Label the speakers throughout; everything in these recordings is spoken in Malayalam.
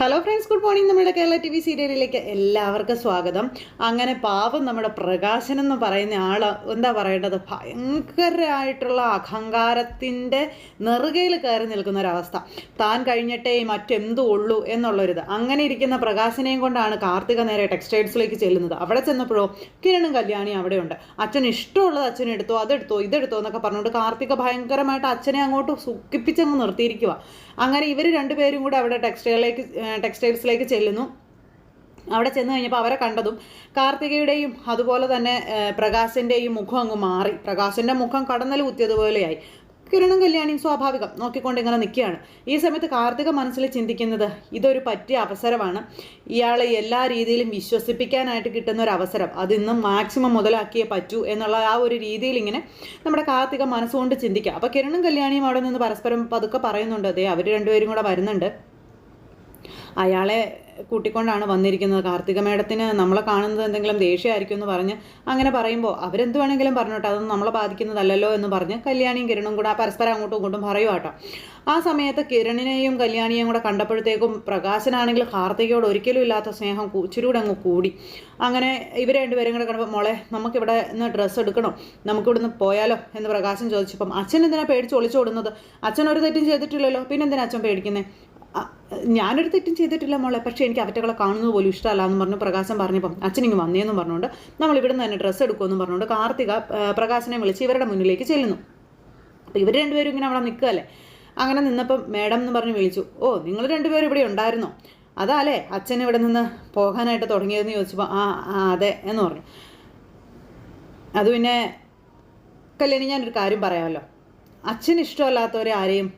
Speaker 1: ഹലോ ഫ്രണ്ട്സ് ഗുഡ് മോർണിംഗ് നമ്മുടെ കേരള ടി വി സീരിയലിലേക്ക് എല്ലാവർക്കും സ്വാഗതം. അങ്ങനെ പാവം നമ്മുടെ പ്രകാശൻ എന്ന് പറയുന്ന ആൾ എന്താ പറയേണ്ടത്? ഭയങ്കരമായിട്ടുള്ള അഹങ്കാരത്തിന്റെ നെറുകയിൽ കയറി നിൽക്കുന്ന ഒരവസ്ഥ താൻ കഴിഞ്ഞിട്ടേ മറ്റെന്തു ഉള്ളൂ എന്നുള്ളൊരിത്. അങ്ങനെ ഇരിക്കുന്ന പ്രകാശനെയും കൊണ്ടാണ് കാർത്തിക നേരെ ടെക്സ്റ്റൈൽസിലേക്ക് ചെല്ലുന്നത്. അവിടെ ചെന്നപ്പോഴോ കിരണും കല്യാണി അവിടെയുണ്ട്. അച്ഛൻ ഇഷ്ടമുള്ളത് അച്ഛൻ എടുത്തോ അതെടുത്തോ ഇതെടുത്തോ എന്നൊക്കെ പറഞ്ഞുകൊണ്ട് കാർത്തിക ഭയങ്കരമായിട്ട് അച്ഛനെ അങ്ങോട്ട് സുഖിപ്പിച്ചങ്ങ് നിർത്തിയിരിക്കുക അങ്ങനെ ഇവർ രണ്ടുപേരും കൂടെ അവിടെ ടെക്സ്റ്റൈലിലേക്ക് ടെക്സ്റ്റൈൽസിലേക്ക് ചെല്ലുന്നു. അവിടെ ചെന്ന് കഴിഞ്ഞപ്പോൾ അവരെ കണ്ടതും കാർത്തികയുടെയും അതുപോലെ തന്നെ പ്രകാശിന്റെയും മുഖം അങ്ങ് മാറി. പ്രകാശിന്റെ മുഖം കടന്നൽ കുത്തിയതുപോലെയായി. കിരണും കല്യാണിയും സ്വാഭാവികം നോക്കിക്കൊണ്ട് ഇങ്ങനെ നിൽക്കുകയാണ്. ഈ സമയത്ത് കാർത്തിക മനസ്സിൽ ചിന്തിക്കുന്നത് ഇതൊരു പറ്റിയ അവസരമാണ്. ഇയാളെ എല്ലാ രീതിയിലും വിശ്വസിപ്പിക്കാനായിട്ട് കിട്ടുന്ന ഒരു അവസരം. അതിന്ന് മാക്സിമം മുതലാക്കിയേ പറ്റൂ എന്നുള്ള ആ ഒരു രീതിയിൽ ഇങ്ങനെ നമ്മുടെ കാർത്തിക മനസ്സുകൊണ്ട് ചിന്തിക്കുക. അപ്പോൾ കിരണും കല്യാണിയും അവിടെ നിന്ന് പരസ്പരം പതുക്കെ പറയുന്നുണ്ട്. അതെ അവർ രണ്ടുപേരും കൂടെ വരുന്നുണ്ട്. അയാളെ കൂട്ടിക്കൊണ്ടാണ് വന്നിരിക്കുന്നത്. കാർത്തിക മേഡത്തിന് നമ്മളെ കാണുന്നത് എന്തെങ്കിലും ദേഷ്യമായിരിക്കും എന്ന് പറഞ്ഞ് അങ്ങനെ പറയുമ്പോൾ അവരെന്ത് വേണമെങ്കിലും പറഞ്ഞോട്ടെ അതൊന്നും നമ്മളെ ബാധിക്കുന്നതല്ലല്ലോ എന്ന് പറഞ്ഞ് കല്യാണിയും കിരണും കൂടെ പരസ്പരം അങ്ങോട്ടും ഇങ്ങോട്ടും പറയുക കേട്ടോ. ആ സമയത്ത് കിരണിനെയും കല്യാണിയെയും കൂടെ കണ്ടപ്പോഴത്തേക്കും പ്രകാശനാണെങ്കിൽ കാർത്തികയോട് ഒരിക്കലും ഇല്ലാത്ത സ്നേഹം കൂ- ഇച്ചിരി കൂടെ അങ്ങ് കൂടി. അങ്ങനെ ഇവർ രണ്ടുപേരും കൂടെ കണ്ടപ്പോൾ മോളെ നമുക്കിവിടെ നിന്ന് ഡ്രസ്സ് എടുക്കണോ? നമുക്കിവിടുന്ന് പോയാലോ? എന്ന് പ്രകാശൻ ചോദിച്ചപ്പം അച്ഛൻ എന്തിനാണ് പേടിച്ച് ഒളിച്ചോടുന്നത്? അച്ഛൻ ഒരു തെറ്റും ചെയ്തിട്ടില്ലല്ലോ. പിന്നെ എന്തിനാ അച്ഛൻ പേടിക്കുന്നത് ഞാനൊരു തെറ്റും ചെയ്തിട്ടില്ല മോളെ. പക്ഷേ എനിക്ക് അവറ്റകളെ കാണുന്നത് പോലും ഇഷ്ടമല്ല എന്ന് പറഞ്ഞു പ്രകാശം പറഞ്ഞപ്പം അച്ഛനിങ്ങ് വന്നേന്നും പറഞ്ഞുകൊണ്ട് നമ്മൾ ഇവിടെ നിന്ന് തന്നെ ഡ്രസ്സ് എടുക്കുമെന്നും പറഞ്ഞുകൊണ്ട് കാർത്തിക പ്രകാശനെ വിളിച്ച് ഇവരുടെ മുന്നിലേക്ക് ചെല്ലുന്നു. അപ്പോൾ ഇവർ രണ്ടുപേരും ഇങ്ങനെ അവിടെ നിൽക്കുകയല്ലേ? അങ്ങനെ നിന്നപ്പം മേഡം എന്ന് പറഞ്ഞ് വിളിച്ചു. ഓ നിങ്ങൾ രണ്ടുപേരും ഇവിടെ ഉണ്ടായിരുന്നോ? അല്ലേ അച്ഛൻ ഇവിടെ നിന്ന് പോകാനായിട്ട് തുടങ്ങിയതെന്ന് ചോദിച്ചപ്പോൾ ആ ആ അതെ എന്ന് പറഞ്ഞു. അത് പിന്നെ കല്യാണി ഞാനൊരു കാര്യം പറയാമല്ലോ. അച്ഛന് ഇഷ്ടമല്ലാത്തവരെ ആരെയും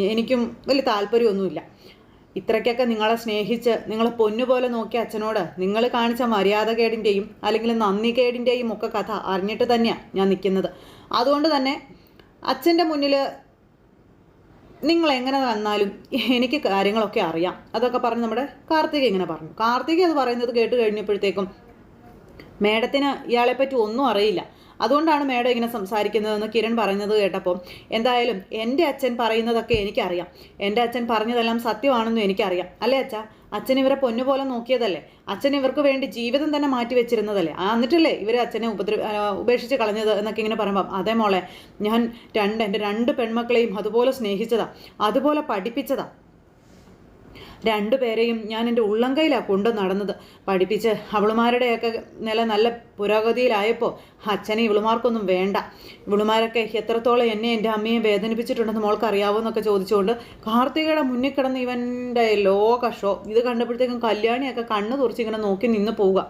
Speaker 1: എനിക്കും വലിയ താല്പര്യമൊന്നുമില്ല. ഇത്രയ്ക്കൊക്കെ നിങ്ങളെ സ്നേഹിച്ച് നിങ്ങളെ പൊന്നുപോലെ നോക്കിയ അച്ഛനോട് നിങ്ങൾ കാണിച്ച മര്യാദകേടിന്റെയും അല്ലെങ്കിൽ നന്ദികേടിന്റെയും ഒക്കെ കഥ അറിഞ്ഞിട്ട് തന്നെയാണ് ഞാൻ നിൽക്കുന്നത്. അതുകൊണ്ട് തന്നെ അച്ഛന്റെ മുന്നിൽ നിങ്ങൾ എങ്ങനെ വന്നാലും എനിക്ക് കാര്യങ്ങളൊക്കെ അറിയാം. അതൊക്കെ പറഞ്ഞ് നമ്മുടെ കാർത്തിക ഇങ്ങനെ പറഞ്ഞു. കാർത്തിക അത് പറയുന്നത് കേട്ട് കഴിഞ്ഞപ്പോഴത്തേക്കും മേഡത്തിന് ഇയാളെപ്പറ്റി ഒന്നും അറിയില്ല. അതുകൊണ്ടാണ് മേഡം ഇങ്ങനെ സംസാരിക്കുന്നതെന്ന് കിരൺ പറയുന്നത് കേട്ടപ്പോൾ എന്തായാലും എന്റെ അച്ഛൻ പറയുന്നതൊക്കെ എനിക്കറിയാം. എന്റെ അച്ഛൻ പറഞ്ഞതെല്ലാം സത്യമാണെന്നും എനിക്കറിയാം. അല്ലേ അച്ഛാ? അച്ഛൻ ഇവരെ പൊന്നുപോലെ നോക്കിയതല്ലേ? അച്ഛൻ ഇവർക്ക് വേണ്ടി ജീവിതം തന്നെ മാറ്റി വെച്ചിരുന്നതല്ലേ? ആ എന്നിട്ടല്ലേ ഇവർ അച്ഛനെ ഉപദ്ര ഉപേക്ഷിച്ച് കളഞ്ഞത് എന്നൊക്കെ ഇങ്ങനെ പറയുമ്പം അതേ മോളെ ഞാൻ രണ്ട് എന്റെ രണ്ട് പെൺമക്കളെയും അതുപോലെ സ്നേഹിച്ചതാ. അതുപോലെ പഠിപ്പിച്ചതാ. രണ്ടുപേരെയും ഞാൻ എന്റെ ഉള്ളംകൈയിലാണ് കൊണ്ടു നടന്നത്. പഠിപ്പിച്ച് അവളുമാരുടെയൊക്കെ നില നല്ല പുരോഗതിയിലായപ്പോൾ അച്ഛനെ ഇവളുമാർക്കൊന്നും വേണ്ട. ഇവളുമാരൊക്കെ എത്രത്തോളം എന്നെ എന്റെ അമ്മയെ വേദനിപ്പിച്ചിട്ടുണ്ടെന്ന് മോൾക്ക് അറിയാവോന്നൊക്കെ ചോദിച്ചുകൊണ്ട് കാർത്തികയുടെ മുന്നിൽ കിടന്ന് ഇവന്റെ ലോക ഷോ ഇത് കണ്ടപ്പോഴത്തേക്കും കല്യാണിയൊക്കെ കണ്ണു തുറച്ചിങ്ങനെ നോക്കി നിന്ന് പോവുക.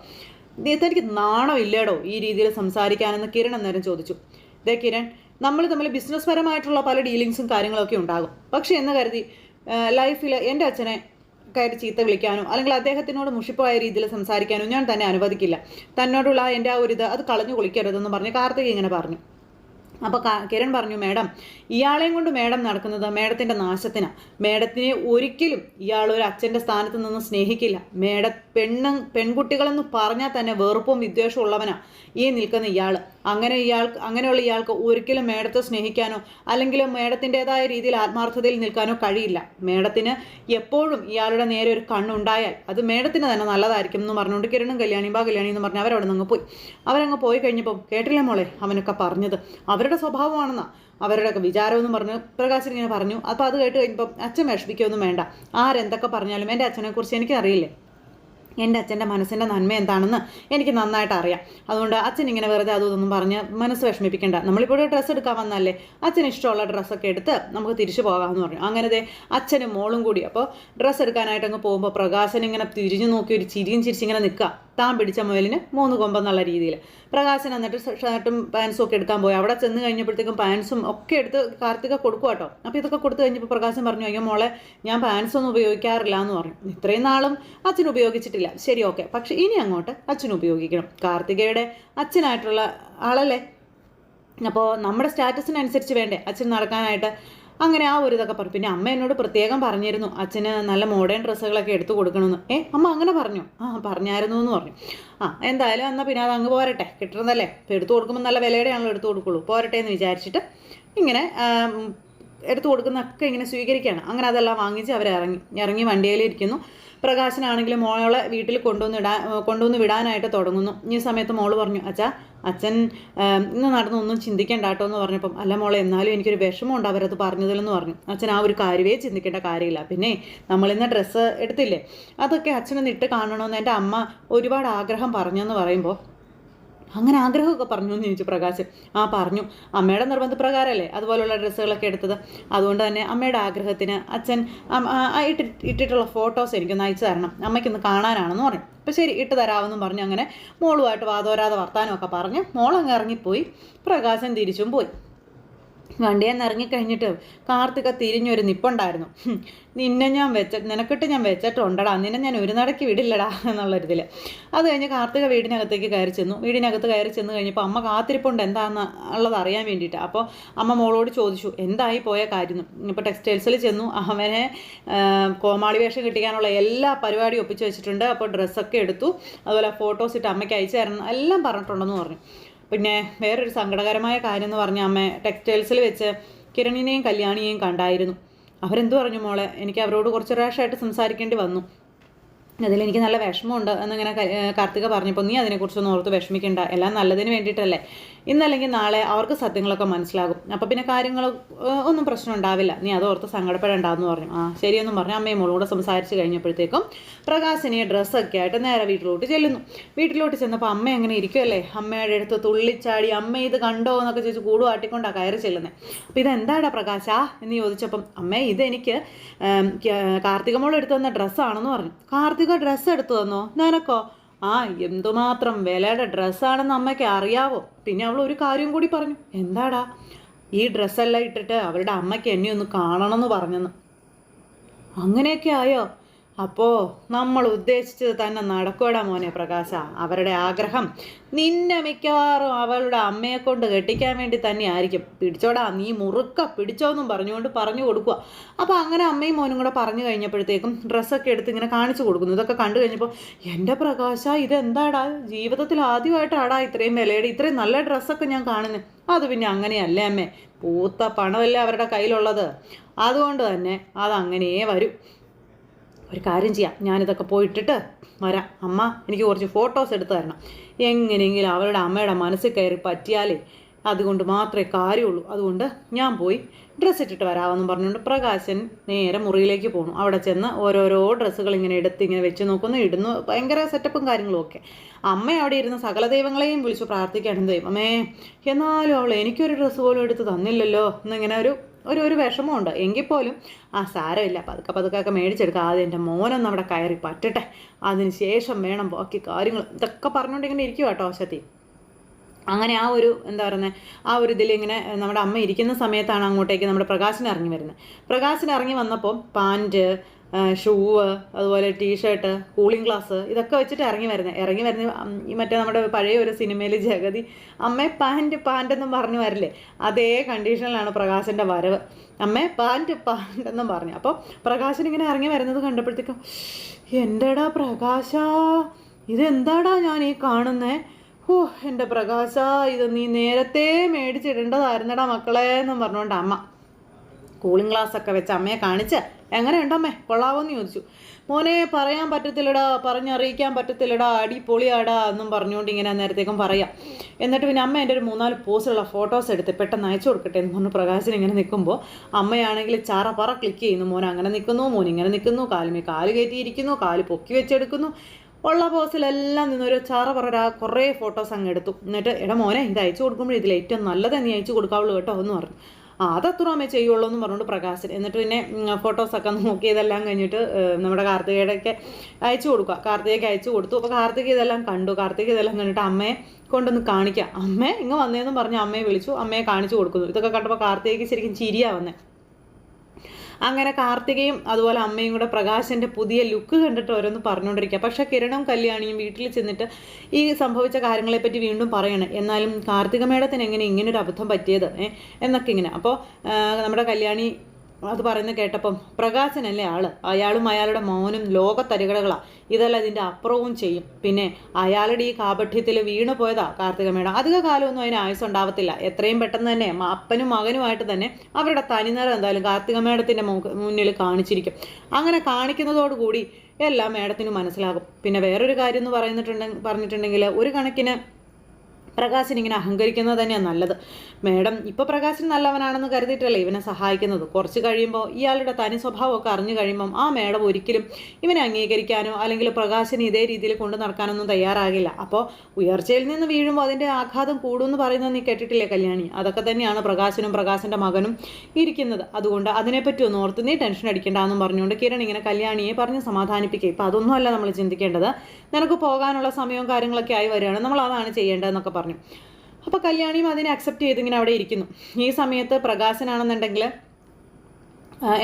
Speaker 1: തനിക്ക് നാണമില്ലേടോ ഈ രീതിയിൽ സംസാരിക്കാനെന്ന് കിരൺ അന്നേരം ചോദിച്ചു. ദേ കിരൺ നമ്മൾ തമ്മിൽ ബിസിനസ് പരമായിട്ടുള്ള പല ഡീലിങ്സും കാര്യങ്ങളൊക്കെ ഉണ്ടാകും. പക്ഷേ എന്ന് കരുതി ലൈഫിൽ എന്റെ അച്ഛനെ കയറി ചീത്ത വിളിക്കാനോ അല്ലെങ്കിൽ അദ്ദേഹത്തിനോട് മുഷിപ്പായ രീതിയിൽ സംസാരിക്കാനോ ഞാൻ തന്നെ അനുവദിക്കില്ല. തന്നോടുള്ള എന്റെ ആ ഒരു ഇത് അത് കളഞ്ഞു കുളിക്കരുതെന്ന് പറഞ്ഞ് കാർത്തിക് ഇങ്ങനെ പറഞ്ഞു. അപ്പോൾ കിരൺ പറഞ്ഞു മേഡം ഇയാളെയും കൊണ്ട് മേഡം നടക്കുന്നത് മേഡത്തിന്റെ നാശത്തിനാണ് മേഡത്തിനെ ഒരിക്കലും ഇയാൾ ഒരു അച്ഛന്റെ സ്ഥാനത്ത് നിന്ന് സ്നേഹിക്കില്ല. മേഡ പെണ്ണ് പെൺകുട്ടികളെന്ന് പറഞ്ഞാൽ തന്നെ വെറുപ്പും വിദ്വേഷവും ഉള്ളവനാ ഈ നിൽക്കുന്ന ഇയാൾ അങ്ങനെ ഇയാൾ അങ്ങനെയുള്ള ഇയാൾക്ക് ഒരിക്കലും മേഡത്തെ സ്നേഹിക്കാനോ അല്ലെങ്കിൽ മേഡത്തിന്റെതായ രീതിയിൽ ആത്മാർത്ഥതയിൽ നിൽക്കാനോ കഴിയില്ല. മേഡത്തിന് എപ്പോഴും ഇയാളുടെ നേരെ ഒരു കണ്ണുണ്ടായാൽ അത് മേഡത്തിന് തന്നെ നല്ലതായിരിക്കും എന്ന് പറഞ്ഞുകൊണ്ട് കിരണും കല്യാണിയും ബാ കല്യാണി എന്ന് പറഞ്ഞ് അവരവിടെ നിന്ന് പോയി. അവരങ്ങ് പോയി കഴിഞ്ഞപ്പോൾ കേട്ടില്ല മോളെ അവനൊക്കെ പറഞ്ഞത്? അവരുടെ സ്വഭാവമാണെന്നാ അവരുടെയൊക്കെ വിചാരമെന്ന് പറഞ്ഞ് പ്രകാശൻ ഇങ്ങനെ പറഞ്ഞു. അപ്പോൾ അത് കേട്ട് കഴിഞ്ഞപ്പം അച്ഛൻ വിഷമിക്കുകയൊന്നും വേണ്ട. ആരെന്തൊക്കെ പറഞ്ഞാലും എന്റെ അച്ഛനെക്കുറിച്ച് എനിക്കറിയില്ലേ? എന്റെ അച്ഛന്റെ മനസ്സിന്റെ നന്മ എന്താണെന്ന് എനിക്ക് നന്നായിട്ട് അറിയാം. അതുകൊണ്ട് അച്ഛൻ ഇങ്ങനെ വെറുതെ അതൊന്നും പറഞ്ഞ് മനസ്സ് വിഷമിപ്പിക്കേണ്ട. നമ്മളിപ്പോൾ ഡ്രസ്സ് എടുക്കാൻ വന്നല്ലേ അച്ഛന് ഇഷ്ടമുള്ള ഡ്രസ്സൊക്കെ എടുത്ത് നമുക്ക് തിരിച്ചു പോകാമെന്ന് പറഞ്ഞു. അങ്ങനെ ദേ അച്ഛനും മോളും കൂടി. അപ്പോൾ ഡ്രസ്സ് എടുക്കാനായിട്ട് അങ്ങ് പോകുമ്പോൾ പ്രകാശൻ ഇങ്ങനെ തിരിഞ്ഞു നോക്കി ഒരു ചിരിയും ചിരിച്ചിങ്ങനെ നിൽക്കുക. താൻ പിടിച്ച മുയലിന് മൂന്ന് കൊമ്പെന്നുള്ള രീതിയിൽ പ്രകാശൻ എന്നിട്ട് ഷർട്ടും പാൻസും ഒക്കെ എടുക്കാൻ പോയി. അവിടെ ചെന്ന് കഴിഞ്ഞപ്പോഴത്തേക്കും പാൻസും ഒക്കെ എടുത്ത് കാർത്തിക കൊടുക്കുക കേട്ടോ അപ്പോൾ ഇതൊക്കെ കൊടുത്തു കഴിഞ്ഞപ്പോൾ പ്രകാശൻ പറഞ്ഞു അയ്യോ മോളെ ഞാൻ പാൻസ് ഒന്നും ഉപയോഗിക്കാറില്ല എന്ന് പറഞ്ഞു. ഇത്രയും നാളും അച്ഛൻ ഉപയോഗിച്ചിട്ടില്ല. ശരി ഓക്കെ. പക്ഷെ ഇനി അങ്ങോട്ട് അച്ഛൻ ഉപയോഗിക്കണം. കാർത്തികയുടെ അച്ഛനായിട്ടുള്ള ആളല്ലേ? അപ്പോൾ നമ്മുടെ സ്റ്റാറ്റസിനനുസരിച്ച് വേണ്ടേ? അച്ഛൻ നടക്കാനായിട്ട് അങ്ങനെ ആ ഒരു ഇതൊക്കെ പറഞ്ഞു. പിന്നെ അമ്മ എന്നോട് പ്രത്യേകം പറഞ്ഞിരുന്നു അച്ഛന് നല്ല മോഡേൺ ഡ്രസ്സുകളൊക്കെ എടുത്തു കൊടുക്കണമെന്ന് ഏ? അമ്മ അങ്ങനെ പറഞ്ഞു. ആ പറഞ്ഞായിരുന്നു എന്ന് പറഞ്ഞു. ആ എന്തായാലും എന്നാൽ പിന്നെ അത് അങ്ങ് പോരട്ടെ കിട്ടുന്നതല്ലേ എടുത്തു കൊടുക്കുമ്പോൾ നല്ല വിലയുടെയാണല്ലോ എടുത്തു കൊടുക്കുള്ളൂ. പോരട്ടെ എന്ന് വിചാരിച്ചിട്ട് ഇങ്ങനെ എടുത്തു കൊടുക്കുന്നതൊക്കെ ഇങ്ങനെ സ്വീകരിക്കുകയാണ് അങ്ങനെ അതെല്ലാം വാങ്ങിച്ച് അവർ ഇറങ്ങി ഇറങ്ങി വണ്ടിയിലിരിക്കുന്നു. പ്രകാശനാണെങ്കിലും മോളെ വീട്ടിൽ കൊണ്ടുവന്ന് ഇടാൻ കൊണ്ടുവന്ന് വിടാനായിട്ട് തുടങ്ങുന്നു. ഈ സമയത്ത് മോൾ പറഞ്ഞു അച്ഛാ അച്ഛൻ ഇന്ന് നടന്നൊന്നും ചിന്തിക്കേണ്ട കേട്ടോ എന്ന് പറഞ്ഞപ്പം അല്ല മോളെ എന്നാലും എനിക്കൊരു വിഷമമുണ്ട് അവരത് പറഞ്ഞതിലെന്ന് പറഞ്ഞു. അച്ഛൻ ആ ഒരു കാര്യമേ ചിന്തിക്കേണ്ട കാര്യമില്ല. പിന്നെ നമ്മളിന്ന് ഡ്രസ്സ് എടുത്തില്ലേ? അതൊക്കെ അച്ഛനൊന്ന് ഇട്ട് കാണണമെന്ന് എന്റെ അമ്മ ഒരുപാട് ആഗ്രഹം പറഞ്ഞെന്ന് പറയുമ്പോൾ അങ്ങനെ ആഗ്രഹമൊക്കെ പറഞ്ഞു എന്ന് ചോദിച്ചു പ്രകാശ്. ആ പറഞ്ഞു. അമ്മയുടെ നിർബന്ധപ്രകാരമല്ലേ അതുപോലുള്ള ഡ്രസ്സുകളൊക്കെ എടുത്തത്? അതുകൊണ്ട് തന്നെ അമ്മയുടെ ആഗ്രഹത്തിന് അച്ഛൻ ഇട്ടി ഇട്ടിട്ടുള്ള ഫോട്ടോസ് എനിക്കൊന്ന് അയച്ചു തരണം. അമ്മയ്ക്കൊന്ന് കാണാനാണെന്ന് പറഞ്ഞു. അപ്പോൾ ശരി ഇട്ട് തരാമെന്നും പറഞ്ഞു. അങ്ങനെ മോളുമായിട്ട് വാതോരാതെ വർത്താനമൊക്കെ പറഞ്ഞ് മോളങ്ങ് ഇറങ്ങിപ്പോയി. പ്രകാശൻ തിരിച്ചും പോയി. ഇറങ്ങി ഇറങ്ങിക്കഴിഞ്ഞിട്ട് കാർത്തിക തിരിഞ്ഞൊരു നിപ്പുണ്ടായിരുന്നു. നിന്നെ ഞാൻ വെച്ച നിനക്കിട്ട് ഞാൻ വെച്ചിട്ടുണ്ടടാ നിന്നെ ഞാൻ ഒരു നടക്ക് വിടില്ലടാ എന്നുള്ള എന്നുള്ളൊരിതിൽ അത് കഴിഞ്ഞ് കാർത്തിക വീടിനകത്തേക്ക് കയറി ചെന്നു. വീടിനകത്ത് കയറി ചെന്ന് കഴിഞ്ഞപ്പോൾ അമ്മ കാത്തിരിപ്പുണ്ട് എന്താന്ന് ഉള്ളത് അറിയാൻ വേണ്ടിയിട്ട്. അപ്പോൾ അമ്മ മോളോട് ചോദിച്ചു എന്തായി പോയ കാര്യം? ഇപ്പോൾ ടെക്സ്റ്റൈൽസിൽ ചെന്നു. അവനെ കോമാളി വേഷം കിട്ടിക്കാനുള്ള എല്ലാ പരിപാടിയും ഒപ്പിച്ച് വെച്ചിട്ടുണ്ട്. അപ്പോൾ ഡ്രസ്സൊക്കെ എടുത്തു. അതുപോലെ ഫോട്ടോസ് ഇട്ട് അമ്മയ്ക്ക് അയച്ചു തരണം. എല്ലാം പറഞ്ഞിട്ടുണ്ടെന്ന് പറഞ്ഞു. പിന്നെ വേറൊരു സങ്കടകരമായ കാര്യം എന്ന് പറഞ്ഞ അമ്മ ടെക്സ്റ്റൈൽസിൽ വെച്ച് കിരണിനെയും കല്യാണിയെയും കണ്ടായിരുന്നു. അവരെന്തു പറഞ്ഞു മോളെ? എനിക്ക് അവരോട് കുറച്ച് പ്രാവശ്യമായിട്ട് സംസാരിക്കേണ്ടി വന്നു. അതിലെനിക്ക് നല്ല വിഷമമുണ്ട് എന്നിങ്ങനെ കാർത്തിക പറഞ്ഞപ്പോൾ നീ അതിനെക്കുറിച്ചൊന്നും ഓർത്ത് വിഷമിക്കേണ്ട. എല്ലാം നല്ലതിന് വേണ്ടിയിട്ടല്ലേ ഇന്നല്ലെങ്കിൽ നാളെ അവർക്ക് സത്യങ്ങളൊക്കെ മനസ്സിലാകും. അപ്പോൾ പിന്നെ കാര്യങ്ങൾ ഒന്നും പ്രശ്നം ഉണ്ടാവില്ല. നീ അതോർത്ത് സങ്കടപ്പെടേണ്ടെന്ന് പറഞ്ഞു. ആ ശരിയെന്നും പറഞ്ഞു. അമ്മയും മോളും കൂടെ സംസാരിച്ച് കഴിഞ്ഞപ്പോഴത്തേക്കും പ്രകാശിനി ഡ്രസ്സൊക്കെ ആയിട്ട് നേരെ വീട്ടിലോട്ട് ചെല്ലുന്നു. വീട്ടിലോട്ട് ചെന്നപ്പോൾ അമ്മ അങ്ങനെ ഇരിക്കുമല്ലേ അമ്മയുടെ അടുത്ത് തുള്ളിച്ചാടി അമ്മ ഇത് കണ്ടോ? എന്നൊക്കെ ചോദിച്ച് കൂടു ആട്ടിക്കൊണ്ടാണ് കയറി ചെല്ലുന്നത് അപ്പോൾ ഇതെന്താടാ പ്രകാശ? എന്ന് ചോദിച്ചപ്പം അമ്മ ഇതെനിക്ക് കാർത്തിക മോൾ എടുത്തു തന്ന ഡ്രസ്സാണെന്ന് പറഞ്ഞു. കാർത്തിക ഡ്രസ്സ് എടുത്തു തന്നോ? നിനക്കോ? ആ എന്തുമാത്രം വിലയുടെ ഡ്രസ്സാണെന്ന് അമ്മയ്ക്ക് അറിയാവോ? പിന്നെ അവൾ ഒരു കാര്യം കൂടി പറഞ്ഞു. എന്താടാ? ഈ ഡ്രസ്സെല്ലാം ഇട്ടിട്ട് അവരുടെ അമ്മയ്ക്ക് എന്നെ ഒന്ന് കാണണമെന്ന് പറഞ്ഞെന്ന്. അങ്ങനെയൊക്കെ ആയോ? അപ്പോൾ നമ്മൾ ഉദ്ദേശിച്ചത് തന്നെ നടക്കൂടാ മോനെ പ്രകാശ. അവരുടെ ആഗ്രഹം നിന്നെ മിക്കവാറും അവളുടെ അമ്മയെ കൊണ്ട് കെട്ടിക്കാൻ വേണ്ടി തന്നെ ആയിരിക്കും പിടിച്ചോടാ നീ മുറുക്ക പിടിച്ചോന്നും പറഞ്ഞുകൊണ്ട് പറഞ്ഞു കൊടുക്കുക. അപ്പോൾ അങ്ങനെ അമ്മയും മോനും കൂടെ പറഞ്ഞു കഴിഞ്ഞപ്പോഴത്തേക്കും ഡ്രസ്സൊക്കെ എടുത്ത് ഇങ്ങനെ കാണിച്ചു കൊടുക്കുന്നു. ഇതൊക്കെ കണ്ടു കഴിഞ്ഞപ്പോൾ എന്റെ പ്രകാശ ഇതെന്താടാ? ജീവിതത്തിൽ ആദ്യമായിട്ടാടാ ഇത്രയും വിലയുടെ ഇത്രയും നല്ല ഡ്രസ്സൊക്കെ ഞാൻ കാണുന്നത് അത് പിന്നെ അങ്ങനെയല്ലേ അമ്മേ? പൂത്ത പണമല്ലേ അവരുടെ കയ്യിലുള്ളത്? അതുകൊണ്ട് തന്നെ അതങ്ങനെയേ വരും. ഒരു കാര്യം ചെയ്യാം. ഞാനിതൊക്കെ പോയിട്ടിട്ട് വരാം. അമ്മ എനിക്ക് കുറച്ച് ഫോട്ടോസ് എടുത്തു തരണം. എങ്ങനെയെങ്കിലും അവരുടെ അമ്മയുടെ മനസ്സിൽ കയറി പറ്റിയാലേ അതുകൊണ്ട് മാത്രമേ കാര്യമുള്ളൂ. അതുകൊണ്ട് ഞാൻ പോയി ഡ്രസ്സ് ഇട്ടിട്ട് വരാമെന്നും പറഞ്ഞുകൊണ്ട് പ്രകാശൻ നേരെ മുറിയിലേക്ക് പോകണം അവിടെ ചെന്ന് ഓരോരോ ഡ്രസ്സുകൾ ഇങ്ങനെ എടുത്ത് ഇങ്ങനെ വെച്ച് നോക്കുന്നു. ഇടുന്നു. ഭയങ്കര സെറ്റപ്പും കാര്യങ്ങളും ഒക്കെ. അമ്മ അവിടെ ഇരുന്ന് സകല ദൈവങ്ങളെയും വിളിച്ചു പ്രാർത്ഥിക്കുകയാണ്. ദൈവമേ എന്നാലും അവൾ എനിക്കൊരു ഡ്രസ്സ് പോലും എടുത്ത് തന്നില്ലല്ലോ. എന്നിങ്ങനെ ഒരു ഒരു ഒരു വിഷമമുണ്ട്. എങ്കിൽ പോലും ആ സാരമില്ല. പതുക്കെ പതുക്കെ ഒക്കെ മേടിച്ചെടുക്കുക ആദ്യം എന്റെ മോനൊന്നും അവിടെ കയറി പറ്റട്ടെ. അതിന് ശേഷം വേണം ബാക്കി കാര്യങ്ങൾ. ഇതൊക്കെ പറഞ്ഞുകൊണ്ടിങ്ങനെ ഇരിക്കുക കേട്ടോ വശത്തി അങ്ങനെ ആ ഒരു എന്താ പറയുന്നത് ആ ഒരു ഇതിൽ ഇങ്ങനെ നമ്മുടെ അമ്മ ഇരിക്കുന്ന സമയത്താണ് അങ്ങോട്ടേക്ക് നമ്മുടെ പ്രകാശിനെ ഇറങ്ങി വരുന്നത്. പ്രകാശിനെ ഇറങ്ങി വന്നപ്പോൾ പാന്റ് ഷൂവ് അതുപോലെ ടീഷർട്ട് കൂളിംഗ് ഗ്ലാസ് ഇതൊക്കെ വെച്ചിട്ട് ഇറങ്ങി വരുന്നത് ഇറങ്ങി വരുന്ന ഈ മറ്റേ നമ്മുടെ പഴയ ഒരു സിനിമയിൽ ജഗതി അമ്മേ പാന്റ് പാന്റ് എന്നും പറഞ്ഞു വരില്ലേ? അതേ കണ്ടീഷനിലാണ് പ്രകാശന്റെ വരവ്. അമ്മേ പാന്റ് പാന്റ് എന്നും പറഞ്ഞു. അപ്പോൾ പ്രകാശൻ ഇങ്ങനെ ഇറങ്ങി വരുന്നത് കണ്ടപ്പോഴത്തേക്കും എന്റെടാ പ്രകാശ? ഇതെന്താടാ ഞാൻ ഈ കാണുന്നേ? ഓ എന്റെ പ്രകാശ ഇത് നീ നേരത്തെ മേടിച്ചിടേണ്ടതായിരുന്നടാ മക്കളെ എന്നും പറഞ്ഞുകൊണ്ട് അമ്മ കൂളിംഗ് ഗ്ലാസ് ഒക്കെ വെച്ച് അമ്മയെ കാണിച്ച് എങ്ങനെയുണ്ടമ്മേ? കൊള്ളാവോന്ന് ചോദിച്ചു. മോനെ പറയാൻ പറ്റത്തില്ലടാ പറഞ്ഞറിയിക്കാൻ പറ്റത്തില്ലടാ അടി പൊളിയാടാ എന്നും പറഞ്ഞുകൊണ്ട് ഇങ്ങനെ നേരത്തേക്കും പറയാം. എന്നിട്ട് പിന്നെ അമ്മ എന്റെ ഒരു മൂന്നാൽ പോസ്റ്റുള്ള ഫോട്ടോസ് എടുത്ത് പെട്ടെന്ന് അയച്ചു കൊടുക്കട്ടെ എന്ന് പറഞ്ഞു പ്രകാശൻ ഇങ്ങനെ നിൽക്കുമ്പോൾ അമ്മയാണെങ്കിൽ ചാറ പറ ക്ലിക്ക് ചെയ്യുന്നു. മോൻ അങ്ങനെ നിൽക്കുന്നു മോൻ ഇങ്ങനെ നിൽക്കുന്നു കാലുമേ കാൽ കയറ്റിയിരിക്കുന്നു കാൽ പൊക്കി വെച്ചെടുക്കുന്നു. ഉള്ള പോസിലെല്ലാം നിന്നൊരു ചാറ പറ കുറേ ഫോട്ടോസ് അങ്ങ് എടുത്തു. എന്നിട്ട് എടാ മോനെ ഇത് അയച്ചു കൊടുക്കുമ്പോൾ ഇതിൽ ഏറ്റവും നല്ലത് നീ അയച്ചു കൊടുക്കാവുള്ളൂ കേട്ടോ എന്ന് പറഞ്ഞു. ആ അതത്ര അമ്മേ ചെയ്യുള്ളൂ എന്ന് പറഞ്ഞുകൊണ്ട് പ്രകാശൻ. എന്നിട്ട് പിന്നെ ഫോട്ടോസൊക്കെ നോക്കി ഇതെല്ലാം കഴിഞ്ഞിട്ട് നമ്മുടെ കാർത്തികയുടെയൊക്കെ അയച്ചു കൊടുക്കുക. കാർത്തികയ്ക്ക് അയച്ചു കൊടുത്തു. അപ്പോൾ കാർത്തിക ഇതെല്ലാം കണ്ടു. കാർത്തിക ഇതെല്ലാം കണ്ടിട്ട് അമ്മയെ കൊണ്ടൊന്ന് കാണിക്കാം. അമ്മേ ഇങ്ങ് വന്നേന്നും പറഞ്ഞ് അമ്മയെ വിളിച്ചു. അമ്മയെ കാണിച്ചു കൊടുക്കുന്നു. ഇതൊക്കെ കണ്ടപ്പോൾ കാർത്തികയ്ക്ക് ശരിക്കും ചിരിയാണ് വന്നേ. അങ്ങനെ കാർത്തികയും അതുപോലെ അമ്മയും കൂടെ പ്രകാശന്റെ പുതിയ ലുക്ക് കണ്ടിട്ട് ഓരോന്ന് പറഞ്ഞുകൊണ്ടിരിക്കുക. പക്ഷേ കിരണും കല്യാണിയും വീട്ടിൽ ചെന്നിട്ട് ഈ സംഭവിച്ച കാര്യങ്ങളെപ്പറ്റി വീണ്ടും പറയണം. എന്നാലും കാർത്തിക മേടത്തിന് എങ്ങനെ ഇങ്ങനൊരു അബദ്ധം പറ്റിയത്? എന്നൊക്കെ ഇങ്ങനെ. അപ്പോൾ നമ്മുടെ കല്യാണി അത് പറയുന്നത് കേട്ടപ്പം പ്രകാശനല്ലേ ആൾ? അയാളും അയാളുടെ മോനും ലോകത്തരികടകളാണ് ഇതെല്ലാം ഇതിന്റെ അപ്പുറവും ചെയ്യും. പിന്നെ അയാളുടെ ഈ കാപഠ്യത്തിൽ വീണു പോയതാ കാർത്തിക മേഡം. അധിക കാലമൊന്നും അതിന് ആയുസ് ഉണ്ടാവത്തില്ല. എത്രയും പെട്ടെന്ന് തന്നെ അപ്പനും മകനുമായിട്ട് തന്നെ അവരുടെ തനിനിറം എന്തായാലും കാർത്തിക മേഡത്തിന്റെ മുന്നിൽ കാണിച്ചിരിക്കും. അങ്ങനെ കാണിക്കുന്നതോടുകൂടി എല്ലാം മേഡത്തിന് മനസ്സിലാകും. പിന്നെ വേറൊരു കാര്യം എന്ന് പറയുന്നിട്ടുണ്ടെങ്കിൽ പറഞ്ഞിട്ടുണ്ടെങ്കിൽ ഒരു കണക്കിന് പ്രകാശൻ ഇങ്ങനെ അഹങ്കരിക്കുന്നത് തന്നെയാണ് നല്ലത്. മേഡം ഇപ്പോൾ പ്രകാശൻ നല്ലവനാണെന്ന് കരുതിയിട്ടല്ലേ ഇവനെ സഹായിക്കുന്നത്? കുറച്ച് കഴിയുമ്പോൾ ഇയാളുടെ തനി സ്വഭാവമൊക്കെ അറിഞ്ഞു കഴിയുമ്പം ആ മേഡം ഒരിക്കലും ഇവനെ അംഗീകരിക്കാനോ അല്ലെങ്കിൽ പ്രകാശനെ ഇതേ രീതിയിൽ കൊണ്ടു നടക്കാനൊന്നും തയ്യാറാകില്ല. അപ്പോൾ ഉയർച്ചയിൽ നിന്ന് വീഴുമ്പോൾ അതിന്റെ ആഘാതം കൂടുമെന്ന് പറയുന്നത് നീ കേട്ടിട്ടില്ലേ കല്യാണി? അതൊക്കെ തന്നെയാണ് പ്രകാശനും പ്രകാശന്റെ മകനും ഇരിക്കുന്നത്. അതുകൊണ്ട് അതിനെപ്പറ്റി ഒന്ന് ഓർത്ത് നീ ടെൻഷൻ അടിക്കേണ്ടെന്നും പറഞ്ഞുകൊണ്ട് കിരൺ ഇങ്ങനെ കല്യാണിയെ പറഞ്ഞ് സമാധാനിപ്പിക്കുക. ഇപ്പം അതൊന്നുമല്ല നമ്മൾ ചിന്തിക്കേണ്ടത്. നിനക്ക് പോകാനുള്ള സമയവും കാര്യങ്ങളൊക്കെ ആയി വരികയാണ്. നമ്മൾ അതാണ് ചെയ്യേണ്ടതെന്നൊക്കെ പറഞ്ഞു അപ്പോൾ കല്യാണിയും അതിനെ അക്സെപ്റ്റ് ചെയ്ത് ഇങ്ങനെ അവിടെ ഇരിക്കുന്നു. ഈ സമയത്ത് പ്രകാശനാണെന്നുണ്ടെങ്കിൽ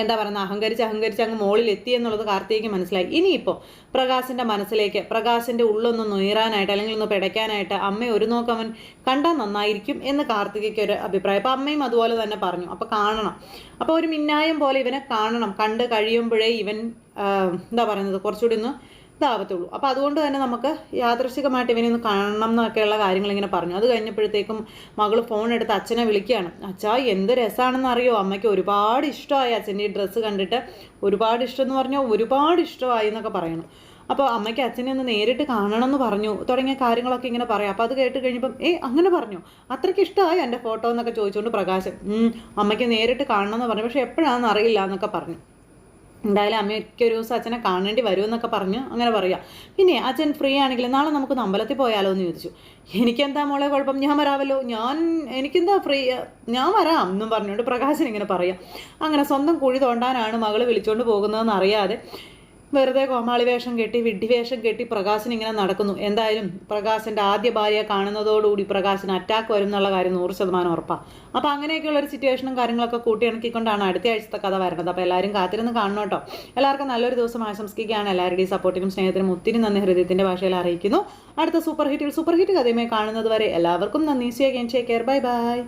Speaker 1: എന്താ പറയുന്നത്? അഹങ്കരിച്ച് അഹങ്കരിച്ച് അങ്ങ് മുകളിൽ എത്തി എന്നുള്ളത് കാർത്തികയ്ക്ക് മനസ്സിലായി. ഇനിയിപ്പോൾ പ്രകാശിന്റെ മനസ്സിലേക്ക് പ്രകാശിന്റെ ഉള്ളൊന്ന് നുയറാനായിട്ട് അല്ലെങ്കിൽ ഒന്ന് പിടയ്ക്കാനായിട്ട് അമ്മ ഒരു നോക്ക് അവൻ കണ്ടാൽ നന്നായിരിക്കും എന്ന് കാർത്തികയ്ക്ക് ഒരു അഭിപ്രായം. അപ്പോൾ അമ്മയും അതുപോലെ തന്നെ പറഞ്ഞു. അപ്പോൾ കാണണം. അപ്പോൾ ഒരു മിന്നായം പോലെ ഇവനെ കാണണം. കണ്ട് കഴിയുമ്പോഴേ ഇവൻ എന്താ പറയുന്നത്? കുറച്ചുകൂടി ഒന്ന് ഇതാവത്തുള്ളൂ. അപ്പോൾ അതുകൊണ്ട് തന്നെ നമുക്ക് യാദൃശികമായിട്ട് ഇവനെ ഒന്ന് കാണണം എന്നൊക്കെയുള്ള കാര്യങ്ങൾ ഇങ്ങനെ പറഞ്ഞു. അത് കഴിഞ്ഞപ്പോഴത്തേക്കും മകൾ ഫോൺ എടുത്ത് അച്ഛനെ വിളിക്കുകയാണ്. അച്ഛാ എന്ത് രസമാണെന്ന് അറിയോ? അമ്മയ്ക്ക് ഒരുപാട് ഇഷ്ടമായി അച്ഛന്റെ ഈ ഡ്രസ്സ് കണ്ടിട്ട്. ഒരുപാട് ഇഷ്ടം എന്ന് പറഞ്ഞാൽ ഒരുപാട് ഇഷ്ടമായി എന്നൊക്കെ പറയണം അപ്പോൾ അമ്മയ്ക്ക് അച്ഛനെ ഒന്ന് നേരിട്ട് കാണണം എന്ന് പറഞ്ഞു. തുടങ്ങിയ കാര്യങ്ങളൊക്കെ ഇങ്ങനെ പറയാം. അപ്പോൾ അത് കേട്ട് കഴിഞ്ഞപ്പം ഏ അങ്ങനെ പറഞ്ഞു? അത്രയ്ക്ക് ഇഷ്ടമായി എന്റെ ഫോട്ടോ? എന്നൊക്കെ ചോദിച്ചുകൊണ്ട് പ്രകാശം അമ്മയ്ക്ക് നേരിട്ട് കാണണം എന്ന് പറഞ്ഞു. പക്ഷേ എപ്പോഴാണെന്ന് അറിയില്ല എന്നൊക്കെ പറഞ്ഞു. എന്തായാലും അമ്മയ്ക്ക് ഒരു ദിവസം അച്ഛനെ കാണേണ്ടി വരുമെന്നൊക്കെ പറഞ്ഞ് അങ്ങനെ പറയാം. പിന്നെ അച്ഛൻ ഫ്രീ ആണെങ്കിൽ നാളെ നമുക്ക് അമ്പലത്തിൽ പോയാലോ എന്ന് ചോദിച്ചു. എനിക്കെന്താ മോളെ കുഴപ്പം? ഞാൻ വരാമല്ലോ. ഞാൻ എനിക്കെന്താ ഫ്രീ ഞാൻ വരാം എന്നും പറഞ്ഞുകൊണ്ട് പ്രകാശൻ ഇങ്ങനെ പറയാം. അങ്ങനെ സ്വന്തം കുഴി തോണ്ടാനാണ് മകൾ വിളിച്ചുകൊണ്ട് പോകുന്നതെന്ന് അറിയാതെ വെറുതെ കോമാളി വേഷം കെട്ടി വിഡ്ഢി വേഷം കെട്ടി പ്രകാശൻ ഇങ്ങനെ നടക്കുന്നു. എന്തായാലും പ്രകാശന്റെ ആദ്യ ഭാര്യയെ കാണുന്നതോടുകൂടി പ്രകാശന് അറ്റാക്ക് വരും എന്നുള്ള കാര്യം നൂറ് ശതമാനം ഉറപ്പാണ് അപ്പോൾ അങ്ങനെയൊക്കെയുള്ള ഒരു സിറ്റുവേഷനും കാര്യങ്ങളൊക്കെ കൂട്ടിയിണക്കിക്കൊണ്ടാണ് അടുത്ത ആഴ്ചത്തെ കഥ വരുന്നത്. അപ്പോൾ എല്ലാവരും കാത്തിരുന്ന് കാണണം കേട്ടോ. എല്ലാവർക്കും നല്ലൊരു ദിവസം ആശംസിക്കുകയാണ്. എല്ലാവരുടെയും സപ്പോർട്ടിനും സ്നേഹത്തിനും ഒത്തിരി നന്ദി. ഹൃദയത്തിന്റെ ഭാഷയിൽ അറിയിക്കുന്നു. അടുത്ത സൂപ്പർ ഹിറ്റിൽ സൂപ്പർ ഹിറ്റ് കഥയുമായി കാണുന്നത് വരെ എല്ലാവർക്കും നന്ദി. See again care bye bye